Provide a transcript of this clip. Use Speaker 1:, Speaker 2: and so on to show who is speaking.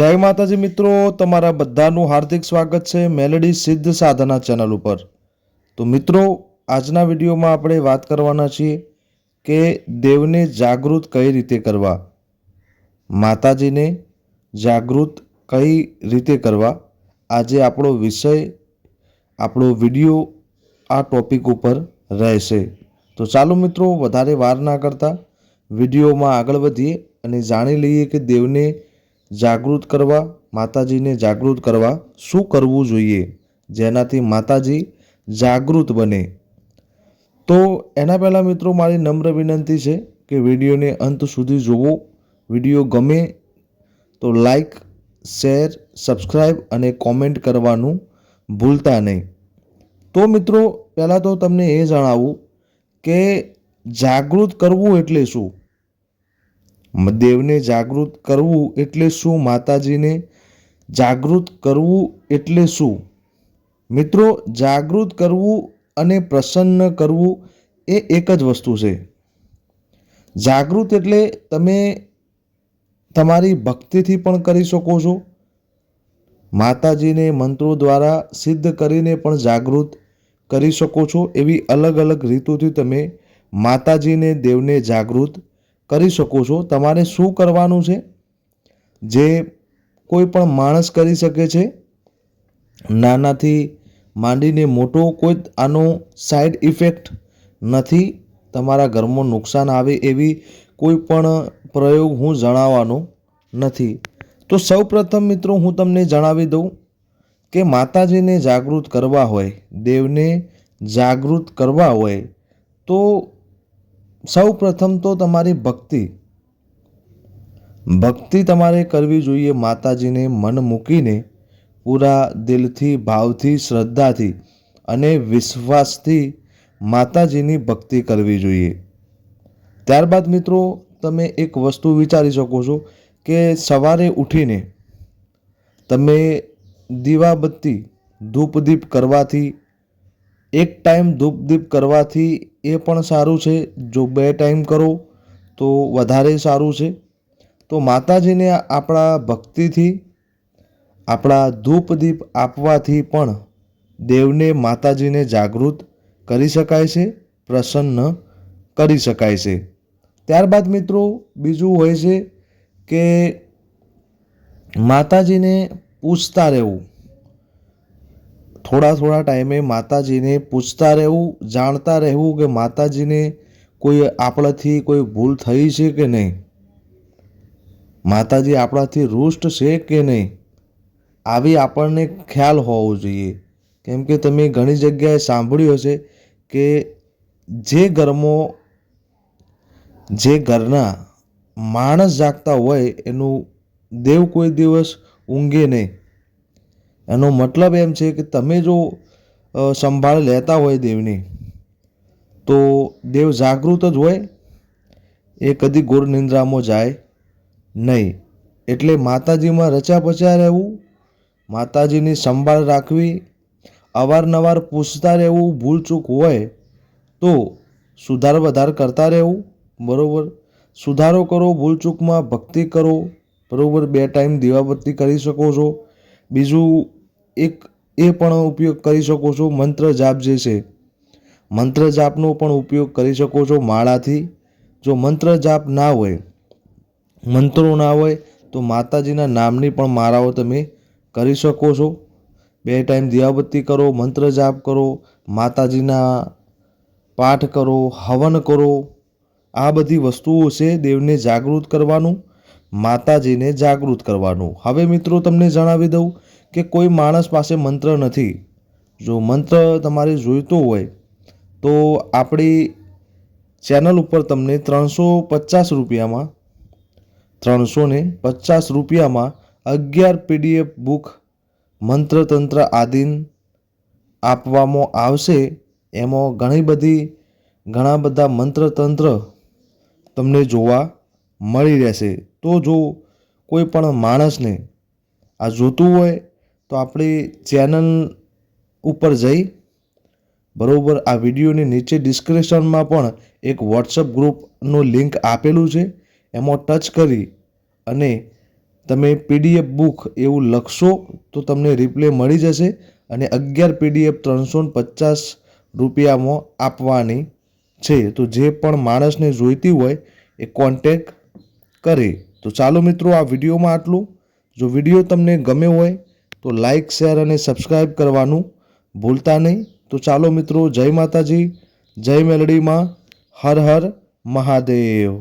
Speaker 1: માતાજી મિત્રો, તમારા બધાનું હાર્દિક સ્વાગત છે મેલેડી સિદ્ધ સાધના ચેનલ ઉપર. તો મિત્રો, આજના વિડીયોમાં આપણે વાત કરવાના છીએ કે દેવને જાગૃત કઈ રીતે કરવા? માતાજીને જાગૃત કઈ રીતે કરવા? આજે આપણો વિષય, આપણો વીડિયો આ ટોપિક ઉપર રહેશે. તો ચાલો મિત્રો, વધારે વાર ના કરતા વિડીયોમાં આગળ વધીએ અને જાણી લઈએ કે દેવને જાગૃત કરવા, માતાજીને જાગૃત કરવા શું કરવું જોઈએ? જેનાથી માતાજી જાગૃત બને. તો એના પહેલાં મિત્રો મારી નમ્ર વિનંતી છે કે વિડીયોને અંત સુધી જુઓ વીડિયો ગમે તો લાઈક, શેર સબસ્ક્રાઈબ અને કોમેન્ટ કરવાનું ભૂલતા નહીં. તો મિત્રો, પહેલાં તો તમને એ જણાવું કે જાગૃત કરવું એટલે શું? દેવને જાગૃત કરવું એટલે શું? માતાજીને જાગૃત કરવું એટલે શું? મિત્રો, જાગૃત કરવું અને પ્રસન્ન કરવું એ એક જ વસ્તુ છે. જાગૃત એટલે તમે તમારી ભક્તિથી પણ કરી શકો છો. માતાજીને મંત્રો દ્વારા સિદ્ધ કરીને પણ જાગૃત કરી શકો છો. એવી અલગ અલગ રીતોથી તમે માતાજીને, દેવને જાગૃત કરી શકો છો. તમારે શું કરવાનું છે? જે કોઈ પણ માણસ કરી શકે છે, નાનાથી માંડીને મોટો કોઈ આનો સાઈડ ઇફેક્ટ નથી. તમારા ઘરમાં નુકસાન આવે એવી કોઈ પણ પ્રયોગ હું જણાવવાનો નથી. તો સૌ પ્રથમ મિત્રો, હું તમને જણાવી દઉં કે માતાજીને જાગૃત કરવા હોય, દેવને જાગૃત કરવા હોય, તો સૌ પ્રથમ તો તમારી ભક્તિ. ભક્તિ તમારે કરવી જોઈએ માતાજીને મન મૂકીને, પૂરા દિલથી, ભાવથી, શ્રદ્ધાથી અને વિશ્વાસથી માતાજીની ભક્તિ કરવી જોઈએ. ત્યારબાદ મિત્રો, તમે એક વસ્તુ વિચારી શકો છો કે સવારે ઉઠીને તમે દીવાબત્તી, ધૂપદીપ કરવાથી એક ટાઈમ ધૂપદીપ કરવાથી એ પણ સારું છે. જો બે ટાઈમ કરો, તો વધારે સારું છે. તો માતાજીને આપણા ભક્તિથી, આપણા ધૂપદીપ આપવાથી પણ દેવને માતાજીને જાગૃત કરી શકાય છે, પ્રસન્ન કરી શકાય છે. ત્યારબાદ મિત્રો, બીજું હોય છે કે માતાજીને પૂછતા રહેવું. થોડા થોડા ટાઈમે માતાજીને પૂછતા રહેવું, જાણતા રહેવું કે માતાજીને કોઈ આપણાથી કોઈ ભૂલ થઈ છે કે નહીં? માતાજી આપણાથી રૂષ્ટ છે કે નહીં? આવી આપણને ખ્યાલ હોવો જોઈએ. કેમ કે તમે ઘણી જગ્યાએ સાંભળ્યું હશે કે જે ઘરમાં, જે ઘરના માણસ જાગતા હોય એનું દેવ કોઈ દિવસ ઊંઘે નહીં. એનો મતલબ એમ છે કે તમે જો સંભાળ લેતા હોય દેવની, તો દેવ જાગૃત જ હોય, એ કદી ગોર નિંદ્રામાં જાય નહીં. એટલે માતાજીમાં રચ્યા પચ્યા રહેવું, માતાજીની સંભાળ રાખવી, અવારનવાર પૂછતા રહેવું ભૂલચૂક હોય, તો સુધાર વધાર કરતા રહેવું, બરાબર? સુધારો કરો ભૂલચૂકમાં ભક્તિ કરો, બરાબર? બે ટાઈમ દીવાબત્તી કરી શકો છો. બીજું એક એ પણ ઉપયોગ કરી શકો છો. મંત્ર જાપ જે છે, મંત્ર જાપનો પણ ઉપયોગ કરી શકો છો માળાથી. જો મંત્ર જાપ ના હોય, મંત્રો ના હોય, તો માતાજીના નામની પણ માળાઓ તમે કરી શકો છો. બે ટાઈમ દિયાબત્તી કરો, મંત્ર જાપ કરો, માતાજીના પાઠ કરો, હવન કરો. આ બધી વસ્તુઓ છે દેવને જાગૃત કરવાનું, માતાજીને જાગૃત કરવાનું. હવે મિત્રો તમને જણાવી દઉં કે કોઈ માણસ પાસે મંત્ર નથી. જો મંત્ર તમારે જોઈતો હોય, તો આપણી ચેનલ ઉપર તમને ત્રણસો પચાસ રૂપિયામાં, ત્રણસો ને પચાસ રૂપિયામાં અગિયાર પીડીએફ બુક મંત્ર તંત્ર આદિન આપવામાં આવશે. એમાં ઘણી બધી, ઘણા બધા મંત્ર તંત્ર તમને જોવા મળી રહેશે. તો જો કોઈ પણ માણસને આ જોતું હોય તો આપણી ચેનલ ઉપર જઈ, બરાબર, આ વિડીયોની નીચે ડિસ્ક્રિપ્શનમાં પણ એક વોટ્સઅપ ગ્રુપનું લિંક આપેલું છે. એમાં ટચ કરી અને તમે પીડીએફ બુક એવું લખશો તો તમને રિપ્લે મળી જશે અને અગિયાર પીડીએફ ત્રણસો પચાસ રૂપિયામાં આપવાની છે. તો જે પણ માણસને જોઈતી હોય એ કોન્ટેક કરે. તો ચાલો મિત્રો આ વિડીયોમાં આટલું. જો વીડિયો તમને ગમ્યો હોય તો લાઇક શેર અને સબસ્ક્રાઈબ કરવાનું ભૂલતા નહીં. તો ચાલો મિત્રો, જય માતાજી, જય મેલડીમાં, હર હર મહાદેવ.